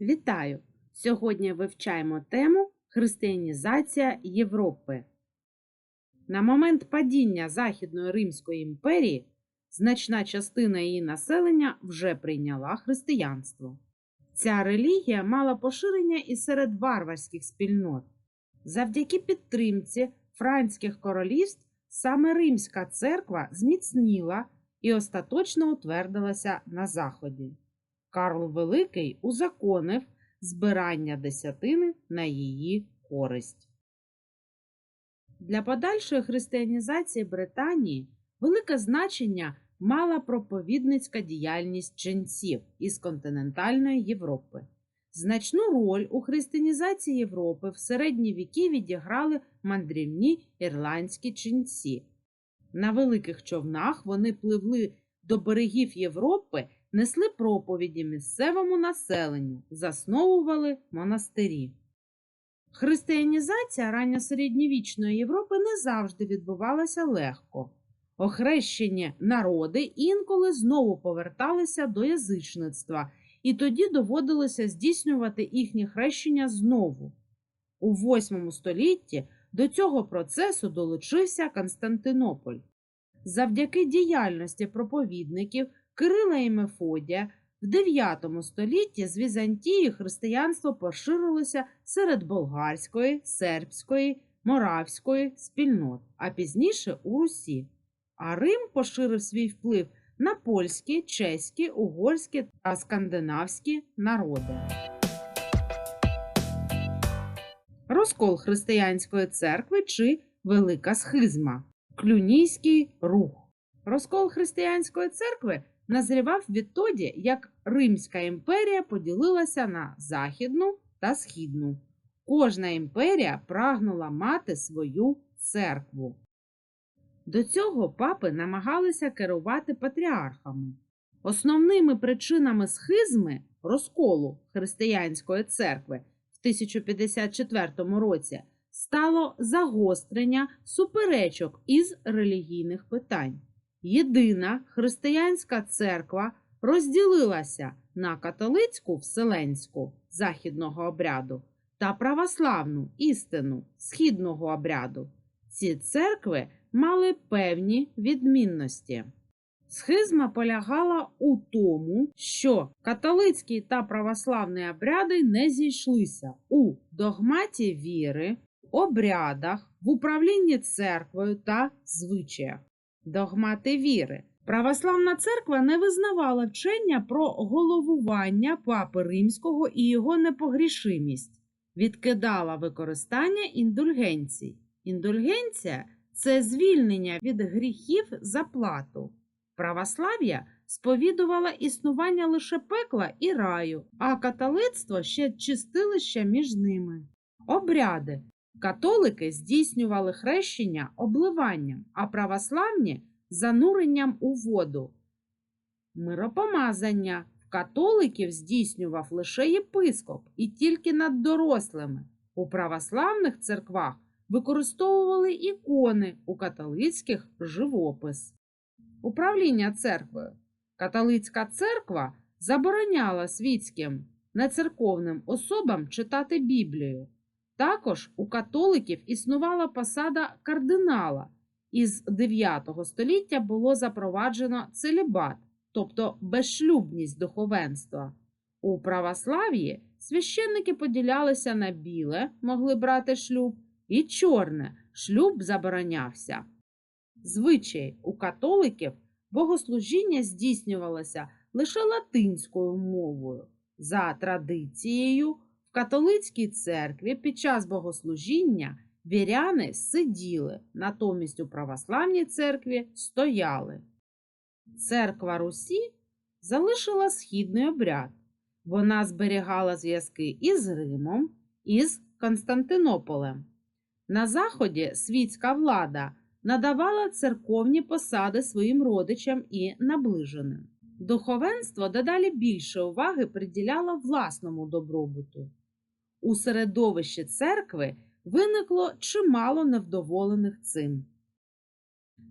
Вітаю! Сьогодні вивчаємо тему Християнізація Європи. На момент падіння Західної Римської імперії значна частина її населення вже прийняла християнство. Ця релігія мала поширення і серед варварських спільнот. Завдяки підтримці франських королівств саме Римська церква зміцніла і остаточно утвердилася на Заході. Карл Великий узаконив збирання десятини на її користь. Для подальшої християнізації Британії велике значення мала проповідницька діяльність ченців із континентальної Європи. Значну роль у християнізації Європи в середні віки відіграли мандрівні ірландські ченці. На великих човнах вони пливли до берегів Європи несли проповіді місцевому населенню, засновували монастирі. Християнізація ранньосередньовічної Європи не завжди відбувалася легко. Охрещені народи інколи знову поверталися до язичництва, і тоді доводилося здійснювати їхнє хрещення знову. У VIII столітті до цього процесу долучився Константинополь. Завдяки діяльності проповідників Кирила і Мефодія в IX столітті з Візантії християнство поширилося серед болгарської, сербської, моравської спільнот, а пізніше у Русі. А Рим поширив свій вплив на польські, чеські, угорські та скандинавські народи. Розкол християнської церкви чи Велика схизма. Клюнійський рух. Розкол християнської церкви назрівав відтоді, як Римська імперія поділилася на Західну та Східну. Кожна імперія прагнула мати свою церкву. До цього папи намагалися керувати патріархами. Основними причинами схизми розколу християнської церкви в 1054 році стало загострення суперечок із релігійних питань. Єдина християнська церква розділилася на католицьку вселенську західного обряду та православну істину східного обряду. Ці церкви мали певні відмінності. Схизма полягала у тому, що католицькі та православні обряди не зійшлися у догматі віри, обрядах, в управлінні церквою та звичаях. Догмати віри. Православна церква не визнавала вчення про головування папи римського і його непогрішимість, відкидала використання індульгенцій. Індульгенція це звільнення від гріхів за плату. Православ'я сповідувала існування лише пекла і раю, а католицтво ще чистилище між ними. Обряди Католики здійснювали хрещення обливанням, а православні зануренням у воду. Миропомазання в католиків здійснював лише єпископ і тільки над дорослими. У православних церквах використовували ікони, у католицьких живопис. Управління церквою. Католицька церква забороняла світським нецерковним особам читати Біблію. Також у католиків існувала посада кардинала, і з 9 століття було запроваджено целібат, тобто безшлюбність духовенства. У православ'ї священники поділялися на біле, могли брати шлюб, і чорне шлюб заборонявся. Звичай у католиків богослужіння здійснювалося лише латинською мовою. За традицією католицькій церкві під час богослужіння віряни сиділи, натомість у православній церкві стояли. Церква Русі залишила східний обряд. Вона зберігала зв'язки із Римом і з Константинополем. На Заході світська влада надавала церковні посади своїм родичам і наближеним. Духовенство дедалі більше уваги приділяло власному добробуту. У середовищі церкви виникло чимало невдоволених цим.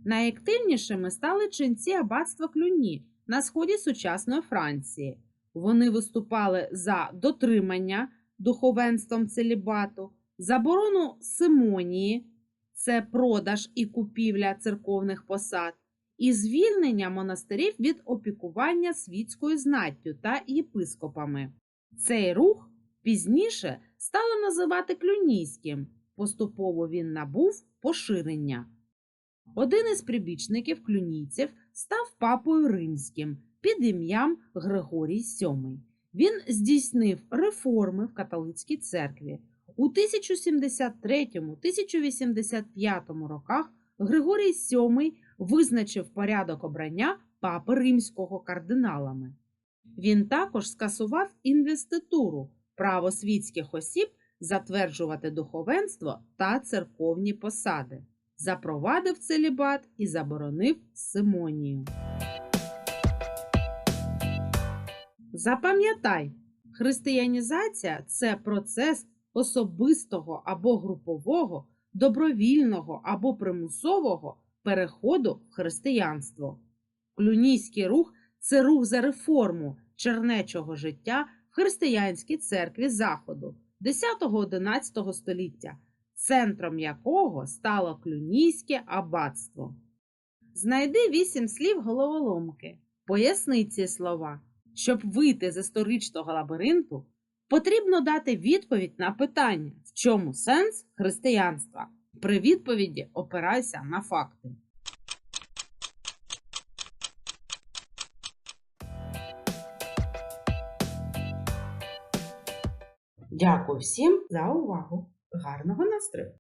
Найактивнішими стали ченці аббатства Клюні на сході сучасної Франції. Вони виступали за дотримання духовенством целібату, заборону симонії, це продаж і купівля церковних посад, і звільнення монастирів від опікування світською знаттю та єпископами. Цей рух пізніше стали називати клюнійським. Поступово він набув поширення. Один із прибічників клюнійців став папою римським під ім'ям Григорій VII. Він здійснив реформи в католицькій церкві. У 1073-1085 роках Григорій VII визначив порядок обрання папи римського кардиналами. Він також скасував інвеституру право світських осіб затверджувати духовенство та церковні посади, запровадив целібат і заборонив симонію. Запам'ятай, християнізація це процес особистого або групового, добровільного або примусового переходу в християнство. Клюнійський рух це рух за реформу чернечого життя християнській церкві Заходу 10-11 століття, центром якого стало Клюнійське аббатство. Знайди вісім слів головоломки. Поясни ці слова. Щоб вийти з історичного лабіринту, потрібно дати відповідь на питання, в чому сенс християнства. При відповіді опирайся на факти. Дякую всім за увагу. Гарного настрою!